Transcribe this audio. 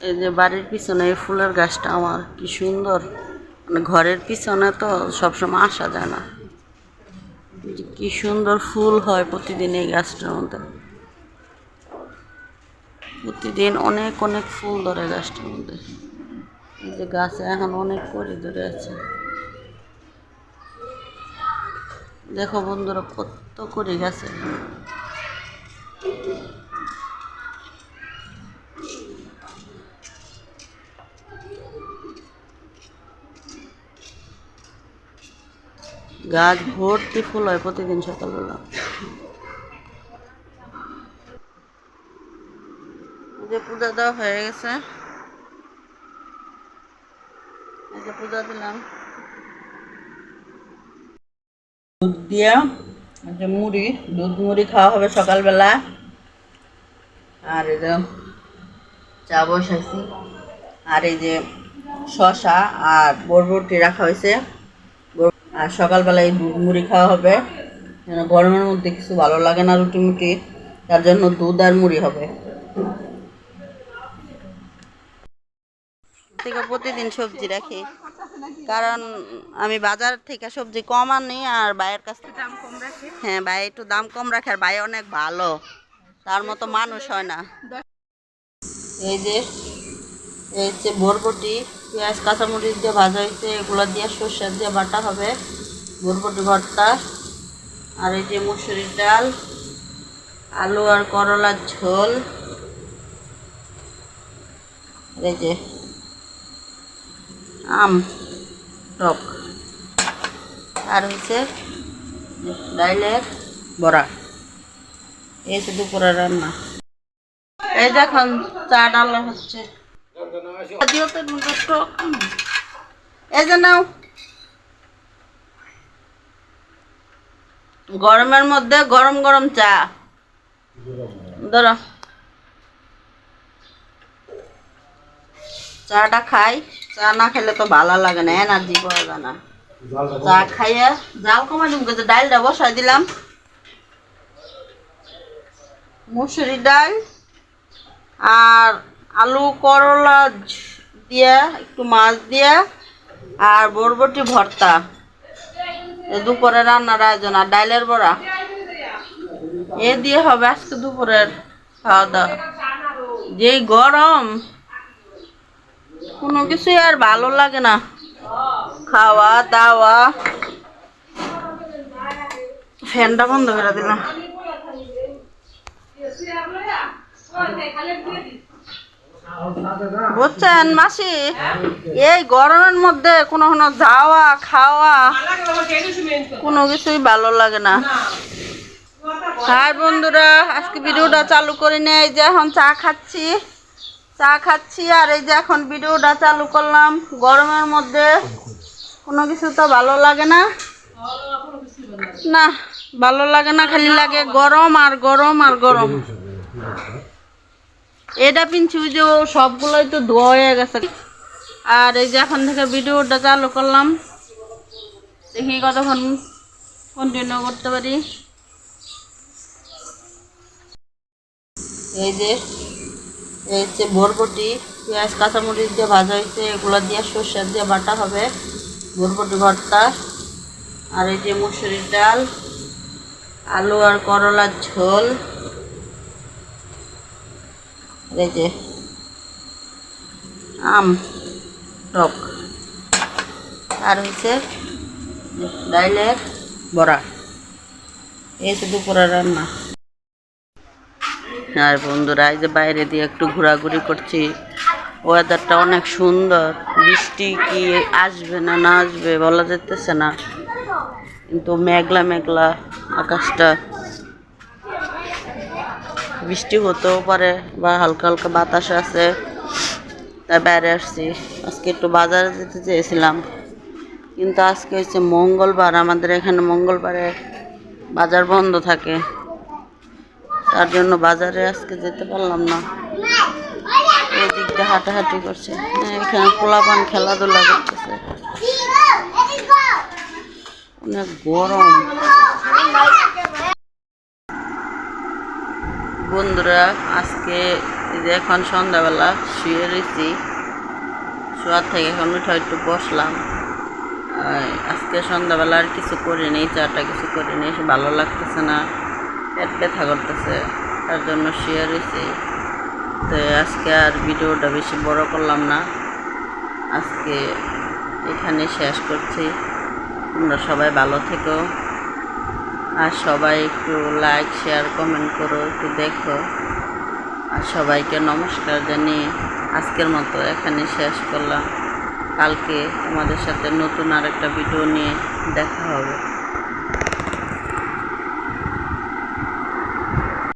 এই যে বাড়ির পিছনে এই ফুলের গাছটা আমার, কি সুন্দর। মানে ঘরের পিছনে তো সবসময় আসা যায় না। কি সুন্দর ফুল হয় প্রতিদিন এই গাছটার মধ্যে। প্রতিদিন অনেক অনেক ফুল ধরে গাছটার মধ্যে। এই যে গাছে এখন অনেক করে ধরে আছে। দেখো বন্ধুরা, কত করে গেছে। গাছ ভর্তি ফুল হয় প্রতিদিন সকালবেলা। যে পূজা দেওয়া হয়ে গেছে। যে পূজা দিলাম। দুধ দিয়া যে মুড়ি, দুধ মুড়ি খাওয়া হবে সকালবেলা। আর এই যে চা বসাইছি। আর এই যে শশা আর বরবটি রাখা হয়েছে। আর সকালবেলায় দুধ মুড়ি খাওয়া হবে। যেন গরমের মধ্যে কিছু ভালো লাগে না রুটি মুটি তার জন্য দুধ আর মুড়ি হবে। থেকে প্রতিদিন সবজি রাখি। কারণ আমি বাজার থেকে সবজি কম আনি আর ভাইয়ের কাছ থেকে দাম কম রাখি। হ্যাঁ ভাই একটু দাম কম রাখে আর ভাই অনেক ভালো। তার মতো মানুষ হয় না। এই যে এই যে বরবটি। পেঁয়াজ, কাঁচামরিচ দিয়ে ভাজা হয়েছে, এগুলো দিয়ে সর্ষে দিয়ে বাটা হবে, বরবটি ভর্তা, আর এই যে মুসুরির ডাল, আলু আর করলার ঝোল এই যে আম, টক, আর হচ্ছে ডাইলের বড়া, এই শুধু দুপুরে রান্না। এই দেখুন, চা ডালা হচ্ছে। গরমের মধ্যে গরম গরম চা। ধরো। চাটা খাই, চা না খেলে তো ভালো লাগে না এনার্জি পাওয়া যায় না। চা খাইয়া জাল কমাই দিব ডালটা বসাই দিলাম। মুসুরি ডাল আর আলু করলা দিয়া, একটু মাছ দিয়া, আর বরবটি ভর্তা। দুপুরে রান্নার আয়োজন, আর ডাইলের বড়া। এ দিয়ে হবে আজকে দুপুরের খাওয়া দাওয়া যেই গরম, কোনো কিছুই আর ভালো লাগে না। খাওয়া দাওয়া ফ্যানটা বন্ধ করে দিলাম। বুঝছেন, মাসি? এই গরমের মধ্যে কোনো কোনো যাওয়া, খাওয়া, কোনো কিছুই ভালো লাগে না। হাই বন্ধুরা, আজকে ভিডিওটা চালু করে নেই, এই যে এখন চা খাচ্ছি। চা খাচ্ছি আর এই যে এখন ভিডিওটা চালু করলাম। গরমের মধ্যে কোনো কিছু তো ভালো লাগে না। না, ভালো লাগে না, খালি লাগে গরম আর গরম আর গরম। এটা পিনছি যে সবগুলোই তো ধোয়া হয়ে গেছে। আর এই যে এখন থেকে ভিডিওটা চালু করলাম। দেখি কতক্ষণ কন্টিনিউ করতে পারি। এই যে, এই হচ্ছে বরবটি, পেঁয়াজ, কাঁচামরিচ দিয়ে ভাজা হয়েছে। এগুলো দিয়ে সর্ষে দিয়ে বাটা হবে। বরবটি ভর্তা। আর এই যে মুসুরির ডাল, আলু আর করলার ঝোল। এই যে, আম, টক। আর হচ্ছে ডাইলের বড়া। এই তো দুপুরে রান্না। আর বন্ধুরা, এই যে বাইরে দিয়ে একটু ঘোরাঘুরি করছি। ওয়েদারটা অনেক সুন্দর। বৃষ্টি কি আসবে না না আসবে বলা যেতেছে না। কিন্তু মেঘলা মেঘলা আকাশটা। বৃষ্টি হতেও পারে বা হালকা হালকা বাতাস আছে। তাই বাইরে আসছি। আজকে একটু বাজারে যেতে চেয়েছিলাম। কিন্তু আজকে হচ্ছে মঙ্গলবার। আমাদের এখানে মঙ্গলবারে বাজার বন্ধ থাকে। তার জন্য বাজারে আজকে যেতে পারলাম না। এই দিক হাঁটাহাঁটি করছে। হ্যাঁ, এখানে পোলাপান খেলাধুলা করতেছে। অনেক গরম। বন্ধুরা, আজকে এখন সন্ধ্যাবেলা শুয়ে রয়েছি। শোয়ার থেকে এখন উঠে একটু বসলাম। আজকে সন্ধ্যাবেলা আর কিছু করিনি, চাটা কিছু করিনি ভালো লাগতেছে না, পেট ব্যথা করতেছে, তার জন্য শুয়ে রয়েছি। তো আজকে আর ভিডিওটা বেশি বড় করলাম না। আজকে এখানে শেষ করছি। তোমরা সবাই ভালো থেকো। আর সবাই একটু লাইক শেয়ার কমেন্ট করো, একটু দেখো। আর সবাইকে নমস্কার জানিয়ে আজকের মতো এখানে শেষ করলাম। কালকে তোমাদের সাথে নতুন আরেকটা ভিডিও নিয়ে দেখা হবে।